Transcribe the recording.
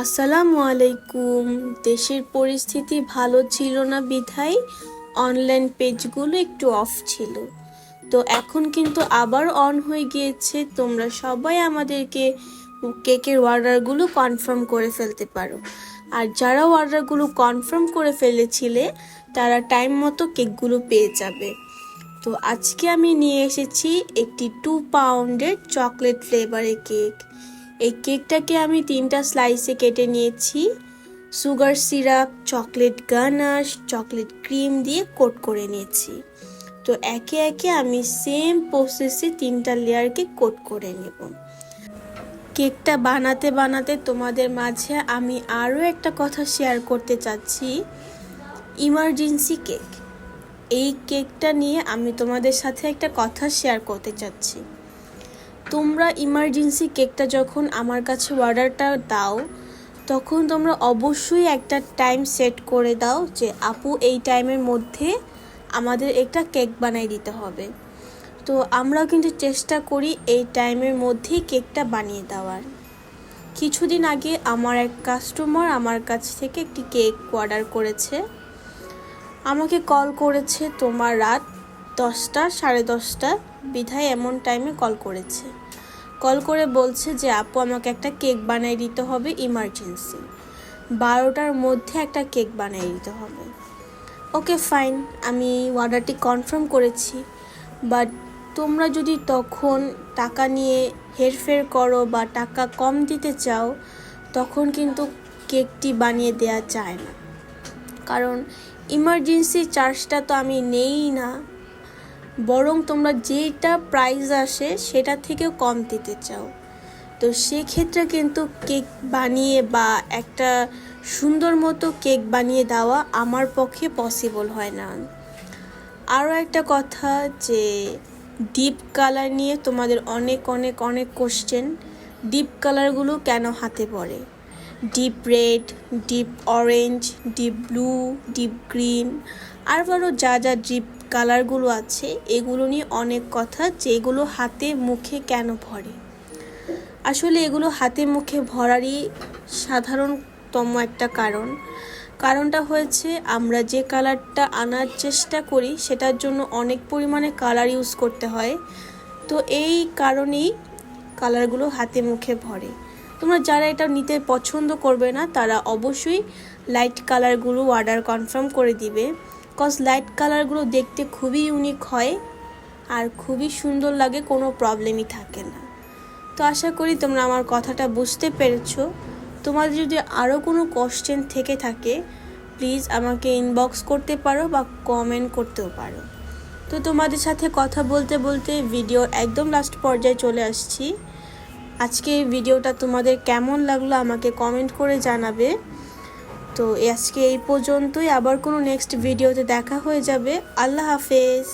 আসসালামু আলাইকুম। দেশের পরিস্থিতি ভালো ছিল না বিধায় অনলাইন পেজগুলো একটু অফ ছিল। তো এখন কিন্তু আবার অন হয়ে গিয়েছে। তোমরা সবাই আমাদেরকে কেকের অর্ডারগুলো কনফার্ম করে ফেলতে পারো। আর যারা অর্ডারগুলো কনফার্ম করে ফেলেছিলে, তারা টাইম মতো কেকগুলো পেয়ে যাবে। তো আজকে আমি নিয়ে এসেছি একটি টু পাউন্ডের চকলেট ফ্লেভারের কেক এই কেকটাকে আমি তিনটা স্লাইসে কেটে নিয়েছি। Sugar syrup chocolate ganache chocolate cream দিয়ে কোট করে নিয়েছি। তো একে একে আমি সেম প্রসেসে তিনটা লেয়ারকে কোট করে নেব। কেকটা বানাতে বানাতে তোমাদের মাঝে আমি আরও একটা কথা শেয়ার করতে চাচ্ছি। ইমার্জেন্সি কেক এই কেকটা নিয়ে আমি তোমাদের সাথে একটা কথা শেয়ার করতে চাচ্ছি। তোমরা ইমার্জেন্সি কেকটা যখন আমার কাছে অর্ডারটা দাও, তখন তোমরা অবশ্যই একটা টাইম সেট করে দাও যে, আপু, এই টাইমের মধ্যে আমাদের একটা কেক বানিয়ে দিতে হবে। তো আমরাও কিন্তু চেষ্টা করি এই টাইমের মধ্যেই কেকটা বানিয়ে দেওয়ার। কিছুদিন আগে আমার এক কাস্টমার আমার কাছ থেকে একটি কেক অর্ডার করেছে। আমাকে কল করেছে, তোমার রাত দশটা, সাড়ে দশটা বিধায় এমন টাইমে কল করেছে। কল করে বলছে যে, আপু, আমাকে একটা কেক বানিয়ে দিতে হবে ইমার্জেন্সি বারোটার মধ্যে একটা কেক বানিয়ে দিতে হবে। ওকে ফাইন আমি অর্ডারটি কনফার্ম করেছি। বাট তোমরা যদি তখন টাকা নিয়ে হেরফের করো বা টাকা কম দিতে চাও, তখন কিন্তু কেকটি বানিয়ে দেওয়া যায় না। কারণ ইমার্জেন্সি চার্জটা তো আমি নেই না। বরং তোমরা যেটা প্রাইস আসে সেটা থেকেও কম দিতে চাও। তো সেক্ষেত্রে কিন্তু কেক বানিয়ে বা একটা সুন্দর মতো কেক বানিয়ে দেওয়া আমার পক্ষে পসিবল হয় না। আরও একটা কথা যে ডিপ কালার নিয়ে তোমাদের অনেক অনেক অনেক কোশ্চেন ডিপ কালারগুলো কেন হাতে পড়ে? Deep red deep orange deep blue deep green আর আরও যা যা ডিপ কালারগুলো আছে, এগুলো নিয়ে অনেক কথা, যেগুলো হাতে মুখে কেন ভরে? আসলে এগুলো হাতে মুখে ভরারই সাধারণতম একটা কারণ। কারণটা হয়েছে আমরা যে কালারটা আনার চেষ্টা করি, সেটার জন্য অনেক পরিমাণে কালার ইউজ করতে হয়। তো এই কারণেই কালারগুলো হাতে মুখে ভরে। তোমরা যারা এটা নিতে পছন্দ করবে না, তারা অবশ্যই লাইট কালারগুলো অর্ডার কনফার্ম করে দিবে। কজ লাইট কালারগুলো দেখতে খুবই ইউনিক হয় আর খুবই সুন্দর লাগে, কোনো প্রবলেমই থাকে না। তো আশা করি তোমরা আমার কথাটা বুঝতে পেরেছ। তোমাদের যদি আরও কোনো কোশ্চেন থেকে থাকে প্লিজ আমাকে ইনবক্স করতে পারো বা কমেন্ট করতেও পারো। তো তোমাদের সাথে কথা বলতে বলতে ভিডিও একদম লাস্ট পর্যায়ে চলে আসছি। আজকে এই ভিডিওটা তোমাদের কেমন লাগল আমাকে কমেন্ট করে জানাবে। তো আজকে এই পর্যন্তই। আবার কোনো নেক্সট ভিডিওতে দেখা হয়ে যাবে। আল্লাহ হাফেজ।